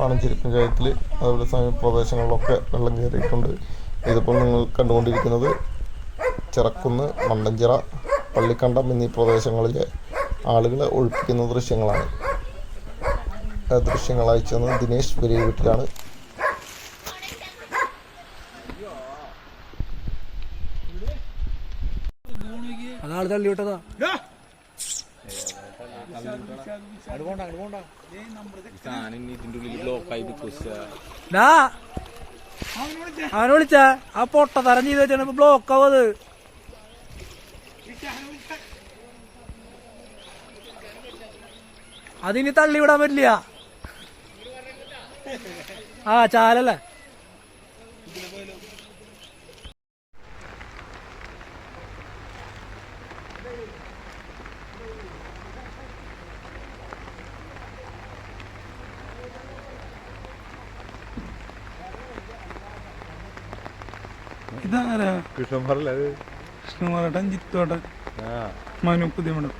പാണഞ്ചേരി പഞ്ചായത്തിൽ അതുപോലെ സമീപ പ്രദേശങ്ങളിലൊക്കെ വെള്ളം കയറിയിട്ടുണ്ട്. ഇതിപ്പോൾ നിങ്ങൾ കണ്ടുകൊണ്ടിരിക്കുന്നത് ചിറക്കുന്ന് മണ്ടഞ്ചിറ പള്ളിക്കണ്ടം എന്നീ പ്രദേശങ്ങളിലെ ആളുകളെ ഒഴിപ്പിക്കുന്ന ദൃശ്യങ്ങളാണ്. ദൃശ്യങ്ങൾ അയച്ചത് ദിനേശ് വലിയ വീട്ടിലാണ്. അതാൾ തള്ളി വിട്ടതാ അവനെ ആ പൊട്ട തരം ചെയ്ത് വെച്ചാണ് ബ്ലോക്ക് ആവത് അതിനി തള്ളി വിടാൻ പറ്റില്ല. ആ ചാലല്ലേ? ഇതാരാ? കൃഷ്ണൻ കൃഷ്ണൻ കൃഷ്ണകുമാരേട്ടൻ ജിത്തോട്ടെ മനു പുതിയമഠം